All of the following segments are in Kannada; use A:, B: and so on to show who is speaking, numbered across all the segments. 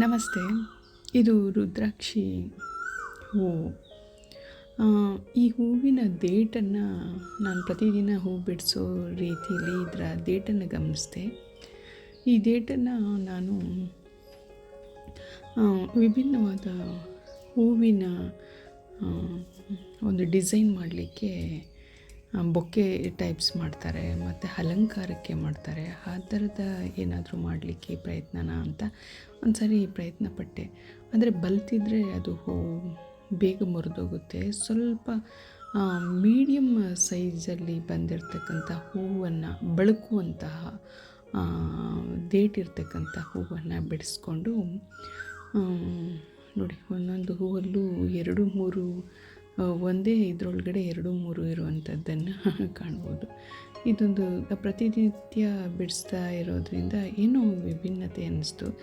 A: ನಮಸ್ತೆ, ಇದು ರುದ್ರಾಕ್ಷಿ ಹೂವು ಈ ಹೂವಿನ ದೇಟನ್ನು ನಾನು ಪ್ರತಿದಿನ ಹೂ ಬಿಡಿಸೋ ರೀತಿಯಲ್ಲಿ ಇದರ ದೇಟನ್ನು ಗಮನಿಸಿದೆ. ಈ ದೇಟನ್ನು ನಾನು ವಿಭಿನ್ನವಾದ ಹೂವಿನ ಒಂದು ಡಿಸೈನ್ ಮಾಡಲಿಕ್ಕೆ ಬೊಕ್ಕೆ ಟೈಪ್ಸ್ ಮಾಡ್ತಾರೆ, ಮತ್ತು ಅಲಂಕಾರಕ್ಕೆ ಮಾಡ್ತಾರೆ. ಆ ಥರದ ಏನಾದರೂ ಮಾಡಲಿಕ್ಕೆ ಪ್ರಯತ್ನನ ಅಂತ ಒಂದು ಸಾರಿ ಪ್ರಯತ್ನ ಪಟ್ಟೆ ಆದರೆ ಬಲ್ತಿದ್ರೆ ಅದು ಬೇಗ ಮುರಿದೋಗುತ್ತೆ. ಸ್ವಲ್ಪ ಮೀಡಿಯಮ್ ಸೈಜಲ್ಲಿ ಬಂದಿರತಕ್ಕಂಥ ಹೂವನ್ನು, ಬಳಕುವಂತಹ ದೇಟಿರ್ತಕ್ಕಂಥ ಹೂವನ್ನು ಬಿಡಿಸ್ಕೊಂಡು ನೋಡಿ, ಒಂದೊಂದು ಹೂವಲ್ಲೂ ಎರಡು, ಮೂರು ಒಂದೇ ಇದರೊಳಗಡೆ ಎರಡು, ಮೂರು ಇರುವಂಥದ್ದನ್ನು ಕಾಣ್ಬೋದು. ಇದೊಂದು ಪ್ರತಿನಿತ್ಯ ಬಿಡಿಸ್ತಾ ಇರೋದ್ರಿಂದ ಏನೋ ವಿಭಿನ್ನತೆ ಅನ್ನಿಸ್ತು.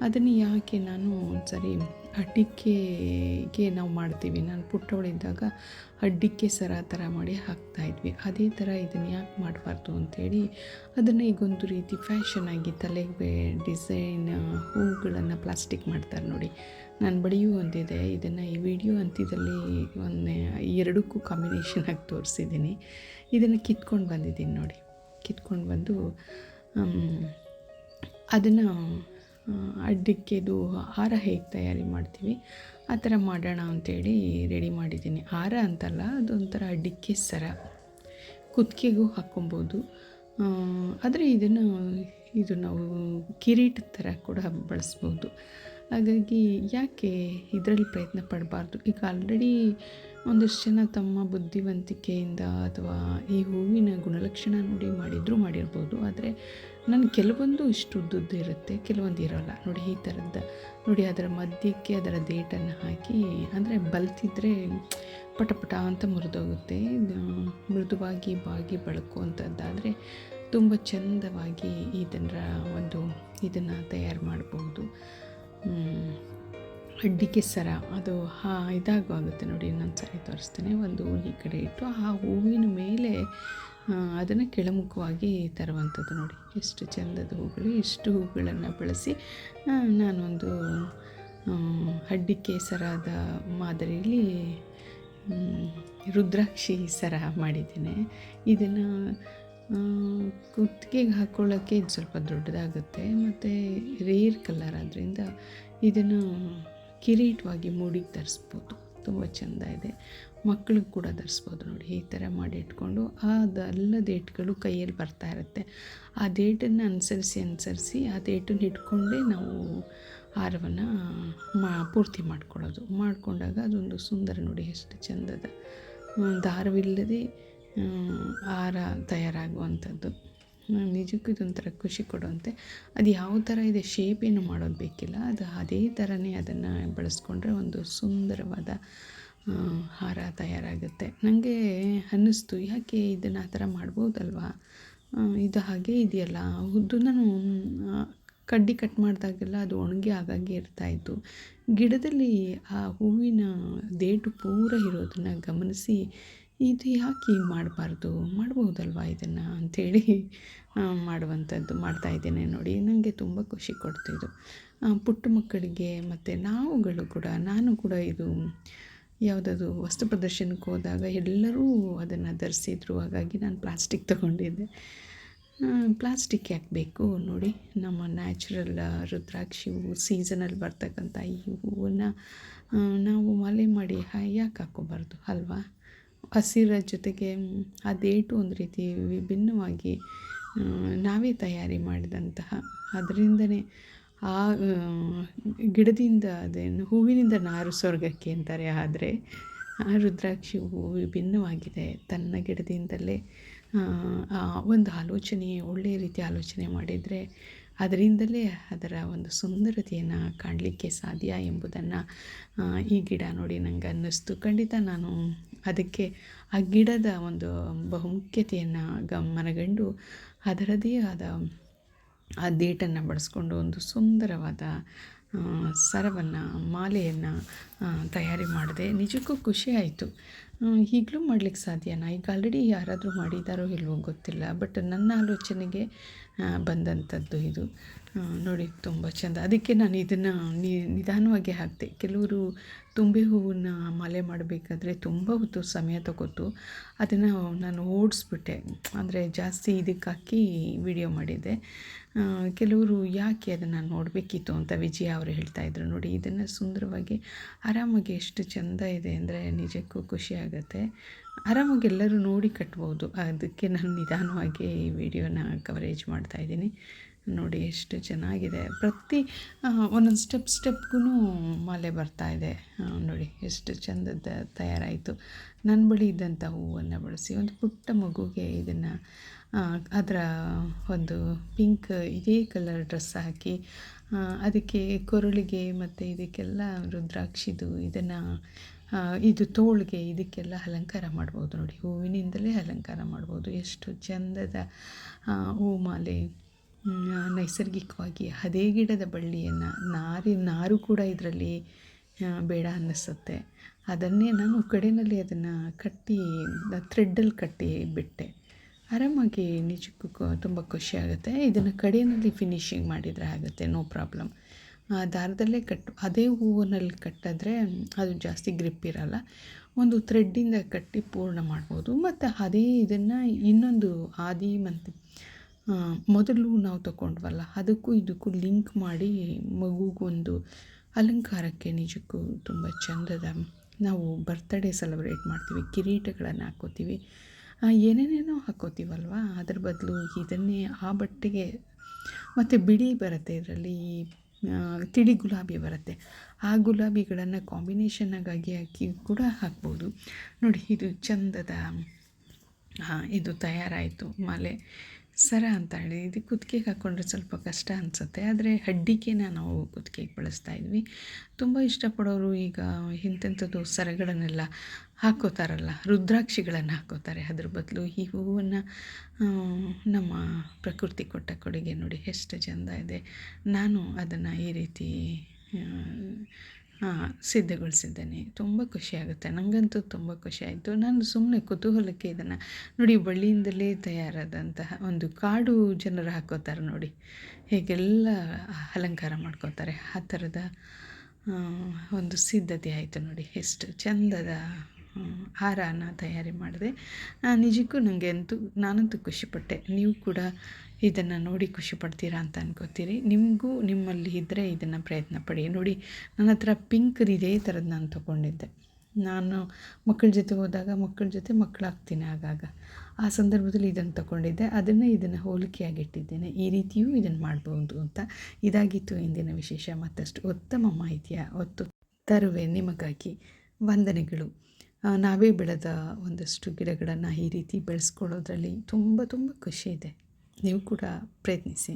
A: ಅದನ್ನು ಯಾಕೆ ನಾನು ಒಂದ್ಸರಿ ಅಡಿಕೆಗೆ ನಾವು ಮಾಡ್ತೀವಿ. ನಾನು ಪುಟ್ಟವಳಿದ್ದಾಗ ಅಡ್ಡಿಕ್ಕೆ ಸರ ಥರ ಮಾಡಿ ಹಾಕ್ತಾಯಿದ್ವಿ ಅದೇ ಥರ ಇದನ್ನು ಯಾಕೆ ಮಾಡಬಾರ್ದು ಅಂಥೇಳಿ ಅದನ್ನು ಈಗೊಂದು ರೀತಿ ಫ್ಯಾಷನ್ ಆಗಿ ತಲೆಗೆ ಡಿಸೈನ್, ಹೂಗಳನ್ನು ಪ್ಲಾಸ್ಟಿಕ್ ಮಾಡ್ತಾರೆ ನೋಡಿ. ನನ್ನ ಬಳಿಯೂ ಒಂದಿದೆ ಇದನ್ನು ಈ ವಿಡಿಯೋ ಅಂತಿದ್ರಲ್ಲಿ ಒಂದೇ ಎರಡಕ್ಕೂ ಕಾಂಬಿನೇಷನ್ ಆಗಿ ತೋರಿಸಿದ್ದೀನಿ ಇದನ್ನು ಕಿತ್ಕೊಂಡು ಬಂದಿದ್ದೀನಿ ನೋಡಿ. ಕಿತ್ಕೊಂಡು ಬಂದು ಅದನ್ನು ಅಡ್ಡಿಕ್ಕೆದು ಹಾರ ಹೇಗೆ ತಯಾರಿ ಮಾಡ್ತೀವಿ, ಆ ಥರ ಮಾಡೋಣ ಅಂಥೇಳಿ ರೆಡಿ ಮಾಡಿದ್ದೀನಿ ಹಾರ ಅಂತಲ್ಲ, ಅದೊಂಥರ ಅಡ್ಡಿಕ್ಕೆ ಸರ. ಕುತ್ತಿಗೆಗೂ ಹಾಕ್ಕೊಬೋದು. ಆದರೆ ಇದನ್ನು, ಇದು ನಾವು ಕಿರೀಟದ ಥರ ಕೂಡ ಬಳಸ್ಬೋದು. ಹಾಗಾಗಿ ಯಾಕೆ ಇದರಲ್ಲಿ ಪ್ರಯತ್ನ ಪಡಬಾರ್ದು? ಈಗ ಆಲ್ರೆಡಿ ಒಂದಷ್ಟು ಜನ ತಮ್ಮ ಬುದ್ಧಿವಂತಿಕೆಯಿಂದ ಅಥವಾ ಈ ಹೂವಿನ ಗುಣಲಕ್ಷಣ ನೋಡಿ ಮಾಡಿದರೂ ಮಾಡಿರ್ಬೋದು. ಆದರೆ ನನ್ನ ಕೆಲವೊಂದು ಇಷ್ಟು ಉದ್ದುದ್ದು ಇರುತ್ತೆ, ಕೆಲವೊಂದು ಇರೋಲ್ಲ. ನೋಡಿ ಈ ಥರದ್ದು ನೋಡಿ ಅದರ ಮಧ್ಯಕ್ಕೆ ಅದರ ದೇಟನ್ನು ಹಾಕಿ, ಅಂದರೆ ಬಲ್ತಿದ್ರೆ ಪಟ ಪಟ ಅಂತ ಮುರಿದೋಗುತ್ತೆ. ಮೃದುವಾಗಿ ಬಾಗಿ ಬಳಕುವಂಥದ್ದಾದರೆ ತುಂಬ ಚಂದವಾಗಿ ಇದರ ಒಂದು ಇದನ್ನು ತಯಾರು ಮಾಡ್ಬೋದು ಅಡ್ಡಿಕೆ ಸರ ಅದು ಹಾ ಆಗುತ್ತೆ ನೋಡಿ, ಇನ್ನೊಂದು ಸಾರಿ ತೋರಿಸ್ತೇನೆ. ಒಂದು ಹೂವು ಈ ಕಡೆ ಇಟ್ಟು ಆ ಹೂವಿನ ಮೇಲೆ ಅದನ್ನು ಕೆಳಮುಖವಾಗಿ ತರುವಂಥದ್ದು ನೋಡಿ. ಎಷ್ಟು ಚಂದದ ಹೂಗಳು ಇಷ್ಟು ಹೂಗಳನ್ನು ಬಳಸಿ ನಾನೊಂದು ಅಡ್ಡಿಕೆ ಸರದ ಮಾದರಿಯಲ್ಲಿ ರುದ್ರಾಕ್ಷಿ ಸರ ಮಾಡಿದ್ದೇನೆ. ಇದನ್ನು ಕುತ್ತಿಗೆಗೆ ಹಾಕ್ಕೊಳ್ಳೋಕ್ಕೆ ಇದು ಸ್ವಲ್ಪ ದೊಡ್ಡದಾಗುತ್ತೆ. ಮತ್ತು ರೇರ್ ಕಲರ್ ಆದ್ದರಿಂದ ಇದನ್ನು ಕಿರೀಟವಾಗಿ ಮೂಡಿಗೆ ಧರಿಸ್ಬೋದು ತುಂಬ ಚೆಂದ ಇದೆ. ಮಕ್ಕಳಿಗೆ ಕೂಡ ಧರಿಸ್ಬೋದು ನೋಡಿ, ಈ ಥರ ಮಾಡಿ ಇಟ್ಕೊಂಡು. ಅದೆಲ್ಲ ಡೇಟ್ಗಳು ಕೈಯಲ್ಲಿ ಬರ್ತಾ ಇರುತ್ತೆ. ಆ ಡೇಟನ್ನು ಅನುಸರಿಸಿ ಅನುಸರಿಸಿ ಆ ಡೇಟನ್ನು ಇಟ್ಕೊಂಡೇ ನಾವು ಹಾರವನ್ನು, ಮಾ, ಪೂರ್ತಿ ಮಾಡ್ಕೊಳ್ಳೋದು. ಮಾಡಿಕೊಂಡಾಗ ಅದೊಂದು ಸುಂದರ ನೋಡಿ, ಎಷ್ಟು ಚೆಂದದ. ದಾರವಿಲ್ಲದೆ ಹ್ಮ್, ಹಾರ ತಯಾರಾಗುವಂಥದ್ದು. ನಿಜಕ್ಕೂ ಇದೊಂಥರ ಖುಷಿ ಕೊಡುವಂತೆ. ಅದು ಯಾವ ಥರ ಇದೆ ಶೇಪ್ ಏನು ಮಾಡೋದು ಬೇಕಿಲ್ಲ. ಅದು ಅದೇ ಥರನೇ ಅದನ್ನು ಬಳಸ್ಕೊಂಡ್ರೆ ಒಂದು ಸುಂದರವಾದ ಹಾರ ತಯಾರಾಗುತ್ತೆ. ನನಗೆ ಅನ್ನಿಸ್ತು ಯಾಕೆ ಇದನ್ನು ಆ ಥರ ಮಾಡ್ಬೋದಲ್ವಾ? ಇದು ಹಾಗೆ ಇದೆಯಲ್ಲ. ಉದ್ದು ನಾನು ಕಡ್ಡಿ ಕಟ್ ಮಾಡಿದಾಗೆಲ್ಲ ಅದು ಒಣಗಿ ಆಗಾಗೆ ಇರ್ತಾಯಿತ್ತು ಗಿಡದಲ್ಲಿ ಆ ಹೂವಿನ ದೇಟು ಪೂರ ಇರೋದನ್ನು ಗಮನಿಸಿ ಇದು ಯಾಕೆ ಹೀಗೆ ಮಾಡಬಾರ್ದು? ಮಾಡ್ಬೋದಲ್ವಾ ಇದನ್ನು ಅಂಥೇಳಿ ಮಾಡುವಂಥದ್ದು ಮಾಡ್ತಾ ಇದ್ದೇನೆ ನೋಡಿ. ನನಗೆ ತುಂಬ ಖುಷಿ ಕೊಡ್ತಿದ್ದು. ಪುಟ್ಟ ಮಕ್ಕಳಿಗೆ ಮತ್ತು ನಾವುಗಳು ಕೂಡ, ನಾನು ಕೂಡ ಇದು ಯಾವುದಾದ್ರು ವಸ್ತು ಪ್ರದರ್ಶನಕ್ಕೆ ಹೋದಾಗ ಎಲ್ಲರೂ ಅದನ್ನು ಧರಿಸಿದ್ರು. ಹಾಗಾಗಿ ನಾನು ಪ್ಲಾಸ್ಟಿಕ್ ತಗೊಂಡಿದ್ದೆ. ಪ್ಲಾಸ್ಟಿಕ್ ಯಾಕೆ ಬೇಕು ನೋಡಿ. ನಮ್ಮ ನ್ಯಾಚುರಲ್ ರುದ್ರಾಕ್ಷಿ ಹೂವು ಸೀಸನಲ್ಲಿ ಬರ್ತಕ್ಕಂಥ ಈ ಹೂವನ್ನು ನಾವು ಮಲೆ ಮಾಡಿ ಹಾಯಾಕೆ ಹಾಕ್ಕೋಬಾರ್ದು ಅಲ್ವಾ? ಹಸಿರ ಜೊತೆಗೆ ಅದೇಟು ಒಂದು ರೀತಿ ವಿಭಿನ್ನವಾಗಿ ನಾವೇ ತಯಾರಿ ಮಾಡಿದಂತಹ, ಅದರಿಂದನೇ ಆ ಗಿಡದಿಂದ ಅದೇನು, ಹೂವಿನಿಂದ ನಾರು ಸ್ವರ್ಗಕ್ಕೆ ಅಂತಾರೆ. ಆದರೆ, ಆ, ರುದ್ರಾಕ್ಷಿ ಹೂವು ವಿಭಿನ್ನವಾಗಿದೆ. ತನ್ನ ಗಿಡದಿಂದಲೇ ಒಂದು ಆಲೋಚನೆ ಒಳ್ಳೆಯ ರೀತಿ ಆಲೋಚನೆ ಮಾಡಿದರೆ ಅದರಿಂದಲೇ ಅದರ ಒಂದು ಸುಂದರತೆಯನ್ನು ಕಾಣಲಿಕ್ಕೆ ಸಾಧ್ಯ ಎಂಬುದನ್ನು ಈ ಗಿಡ ನೋಡಿ ನಂಗೆ ಅನ್ನಿಸ್ತು. ಖಂಡಿತ ನಾನು ಅದಕ್ಕೆ ಆ ಗಿಡದ ಒಂದು ಬಹುಮುಖ್ಯತೆಯನ್ನು ಗಮನಗಂಡು ಮನಗಂಡು ಅದರದೇ ಆದ ಆ ದೇಟನ್ನು ಬಳಸ್ಕೊಂಡು ಒಂದು ಸುಂದರವಾದ ಸರವನ್ನು, ಮಾಲೆಯನ್ನು ತಯಾರಿ ಮಾಡಿದೆ. ನಿಜಕ್ಕೂ ಖುಷಿ ಆಯಿತು. ಈಗಲೂ ಮಾಡ್ಲಿಕ್ಕೆ ಸಾಧ್ಯನಾ? ಈಗ ಆಲ್ರೆಡಿ ಯಾರಾದರೂ ಮಾಡಿದ್ದಾರೋ ಇಲ್ವೋ ಗೊತ್ತಿಲ್ಲ ಬಟ್ ನನ್ನ ಆಲೋಚನೆಗೆ ಬಂದಂಥದ್ದು ಇದು. ನೋಡಿ, ತುಂಬ ಚೆಂದ. ಅದಕ್ಕೆ ನಾನು ಇದನ್ನು ನಿಧಾನವಾಗಿ ಹಾಕಿದೆ. ಕೆಲವರು ತುಂಬೆ ಹೂವನ್ನ ಮಾಲೆ ಮಾಡಬೇಕಾದ್ರೆ ತುಂಬ ಹೊತ್ತು ಸಮಯ ತಗೋತು ಅದನ್ನು ನಾನು ಓಡಿಸ್ಬಿಟ್ಟೆ. ಅಂದರೆ ಜಾಸ್ತಿ ಇದಕ್ಕೆ ಹಾಕಿ ವಿಡಿಯೋ ಮಾಡಿದ್ದೆ. ಕೆಲವರು ಯಾಕೆ ಅದನ್ನು ನೋಡಬೇಕಿತ್ತು ಅಂತ ವಿಜಯ ಅವರು ಹೇಳ್ತಾ ಇದ್ರು. ನೋಡಿ, ಇದನ್ನು ಸುಂದರವಾಗಿ ಆರಾಮಾಗಿ ಎಷ್ಟು ಚೆಂದ ಇದೆ ಅಂದರೆ ನಿಜಕ್ಕೂ ಖುಷಿ ಆರಾಮಾಗಿ ಎಲ್ಲರೂ ನೋಡಿ ಕಟ್ಬೋದು. ಅದಕ್ಕೆ ನಾನು ನಿಧಾನವಾಗಿ ಈ ವಿಡಿಯೋನ ಕವರೇಜ್ ಮಾಡ್ತಾ ಇದ್ದೀನಿ. ನೋಡಿ ಎಷ್ಟು ಚೆನ್ನಾಗಿದೆ. ಪ್ರತಿ ಒಂದೊಂದು ಸ್ಟೆಪ್ ಸ್ಟೆಪ್ಗೂ ಮಾಲೆ ಬರ್ತಾ ಇದೆ. ನೋಡಿ ಎಷ್ಟು ಚಂದದ ತಯಾರಾಯಿತು. ನನ್ನ ಬಳಿ ಇದ್ದಂಥ ಹೂವನ್ನು ಬಳಸಿ ಒಂದು ಪುಟ್ಟ ಮಗುಗೆ ಇದನ್ನು ಅದರ ಒಂದು ಪಿಂಕ್ ಇದೇ ಕಲರ್ ಡ್ರೆಸ್ ಹಾಕಿ ಅದಕ್ಕೆ ಕೊರಳಿಗೆ ಮತ್ತು ಇದಕ್ಕೆಲ್ಲ ರುದ್ರಾಕ್ಷಿದು ಇದನ್ನು ಇದು ತೋಳಿಗೆ ಇದಕ್ಕೆಲ್ಲ ಅಲಂಕಾರ ಮಾಡ್ಬೋದು ನೋಡಿ. ಹೂವಿನಿಂದಲೇ ಅಲಂಕಾರ ಮಾಡ್ಬೋದು. ಎಷ್ಟು ಚಂದದ ಹೂ ಹೂಮಾಲೆ. ಮ್, ನೈಸರ್ಗಿಕವಾಗಿ ಅದೇ ಗಿಡದ ಬಳ್ಳಿಯನ್ನು ನಾರಿ, ನಾರು ಕೂಡ ಇದರಲ್ಲಿ ಬೇಡ ಅನ್ನಿಸುತ್ತೆ. ಅದನ್ನೇ ನಾನು ಕಡೆಯಲ್ಲಿ ಅದನ್ನು ಕಟ್ಟಿ ಥ್ರೆಡ್ಡಲ್ಲಿ ಕಟ್ಟಿ ಬಿಟ್ಟೆ. ಆರಾಮಾಗಿ ನಿಜಕ್ಕೂ ತುಂಬ ಖುಷಿ ಆಗುತ್ತೆ. ಇದನ್ನು ಕಡೆಯಲ್ಲಿ ಫಿನಿಶಿಂಗ್ ಮಾಡಿದರೆ ಆಗುತ್ತೆ, ನೋ ಪ್ರಾಬ್ಲಮ್. ದಾರದಲ್ಲೇ ಕಟ್, ಅದೇ ಹೂವಿನಲ್ಲಿ ಕಟ್ಟಿದ್ರೆ ಅದು ಜಾಸ್ತಿ ಗ್ರಿಪ್ ಇರಲ್ಲ. ಒಂದು ಥ್ರೆಡ್ಡಿಂದ ಕಟ್ಟಿ ಪೂರ್ಣ ಮಾಡ್ಬೋದು. ಮತ್ತು ಅದೇ ಇದನ್ನು ಇನ್ನೊಂದು ಆದಿ ಮತ್ತು ಮೊದಲು ನಾವು ತಗೊಂಡ್ವಲ್ಲ ಅದಕ್ಕೂ ಇದಕ್ಕೂ ಲಿಂಕ್ ಮಾಡಿ ಮಗುಗೊಂದು ಅಲಂಕಾರಕ್ಕೆ ನಿಜಕ್ಕೂ ತುಂಬ ಚಂದದ ನಾವು ಬರ್ತ್ಡೇ ಸೆಲೆಬ್ರೇಟ್ ಮಾಡ್ತೀವಿ, ಕಿರೀಟಗಳನ್ನು ಹಾಕ್ಕೋತೀವಿ ಏನೇನೇನೋ ಹಾಕ್ಕೋತೀವಲ್ವ ಅದ್ರ ಬದಲು ಇದನ್ನೇ ಆ ಬಟ್ಟೆಗೆ ಮತ್ತು ಬಿಳಿ ಬರುತ್ತೆ ಇದರಲ್ಲಿ ತಿಳಿ ಗುಲಾಬಿ ಬರುತ್ತೆ. ಆ ಗುಲಾಬಿಗಳನ್ನು ಕಾಂಬಿನೇಷನ್ನಾಗಿ ಹಾಕಿ ಕೂಡ ಹಾಕ್ಬೋದು. ನೋಡಿ, ಇದು ಚಂದದ ಇದು ತಯಾರಾಯಿತು, ಮಾಲೆ. ಸರ ಅಂತ ಹೇಳಿ ಇದು ಕುತ್ತಿಗೆಗೆ ಹಾಕ್ಕೊಂಡ್ರೆ ಸ್ವಲ್ಪ ಕಷ್ಟ ಅನಿಸುತ್ತೆ. ಆದರೆ ಹಡ್ಡಿಗೆನ ನಾವು ಕುತ್ತಿಗೆಗೆ ಬಳಸ್ತಾ ಇದ್ವಿ. ತುಂಬ ಇಷ್ಟಪಡೋರು ಈಗ ಇಂಥಂಥದ್ದು ಸರಗಳನ್ನೆಲ್ಲ ಹಾಕ್ಕೋತಾರಲ್ಲ ರುದ್ರಾಕ್ಷಿಗಳನ್ನು ಹಾಕ್ಕೋತಾರೆ ಅದ್ರ ಬದಲು ಈ ಹೂವನ್ನು ನಮ್ಮ ಪ್ರಕೃತಿ ಕೊಟ್ಟ ಕೊಡುಗೆ ನೋಡಿ ಎಷ್ಟು ಚೆಂದ ಇದೆ. ನಾನು ಅದನ್ನು ಈ ರೀತಿ ಸಿದ್ಧಗೊಳಿಸಿದ್ದೇನೆ. ತುಂಬ ಖುಷಿಯಾಗುತ್ತೆ ನನಗಂತೂ ತುಂಬ ಖುಷಿಯಾಯಿತು ನಾನು ಸುಮ್ಮನೆ ಕುತೂಹಲಕ್ಕೆ ಇದನ್ನು ನೋಡಿ ಬಳ್ಳಿಯಿಂದಲೇ ತಯಾರಾದಂತಹ ಒಂದು ಕಾಡು ಜನರು ಹಾಕೋತಾರೆ ನೋಡಿ. ಹೇಗೆಲ್ಲ ಅಲಂಕಾರ ಮಾಡ್ಕೋತಾರೆ. ಆ ಥರದ ಒಂದು ಸಿದ್ಧತೆ ಆಯಿತು ನೋಡಿ. ಎಷ್ಟು ಚಂದದ ಹಾರನ ತಯಾರಿ ಮಾಡಿದೆ. ನಿಜಕ್ಕೂ ನನಗೆ ಅಂತೂ ನಾನಂತೂ ಖುಷಿಪಟ್ಟೆ. ನೀವು ಕೂಡ ಇದನ್ನು ನೋಡಿ ಖುಷಿ ಪಡ್ತೀರಾ ಅಂತ ಅನ್ಕೋತೀರಿ. ನಿಮಗೂ ನಿಮ್ಮಲ್ಲಿ ಇದ್ದರೆ ಇದನ್ನು ಪ್ರಯತ್ನ ಪಡಿ. ನೋಡಿ, ನನ್ನ ಹತ್ರ ಪಿಂಕ್ ಇದೇ ಥರದ್ದು ನಾನು ತೊಗೊಂಡಿದ್ದೆ. ನಾನು ಮಕ್ಕಳ ಜೊತೆ ಹೋದಾಗ ಮಕ್ಕಳ ಜೊತೆ ಮಕ್ಕಳಾಗ್ತೀನಿ ಆಗಾಗ. ಆ ಸಂದರ್ಭದಲ್ಲಿ ಇದನ್ನು ತಗೊಂಡಿದ್ದೆ. ಅದನ್ನು ಇದನ್ನು ಹೋಲಿಕೆಯಾಗಿಟ್ಟಿದ್ದೇನೆ. ಈ ರೀತಿಯೂ ಇದನ್ನು ಮಾಡ್ಬೋದು ಅಂತ. ಇದಾಗಿತ್ತು ಇಂದಿನ ವಿಶೇಷ. ಮತ್ತಷ್ಟು ಉತ್ತಮ ಮಾಹಿತಿಯ ಒತ್ತು ತರುವೆ ನಿಮಗಾಗಿ ವಂದನೆಗಳು. ನಾವೇ ಬೆಳೆದ ಒಂದಷ್ಟು ಗಿಡಗಳನ್ನು ಈ ರೀತಿ ಬೆಳೆಸ್ಕೊಳ್ಳೋದ್ರಲ್ಲಿ ತುಂಬ ತುಂಬ ಖುಷಿ ಇದೆ. ನೀವು ಕೂಡ ಪ್ರಯತ್ನಿಸಿ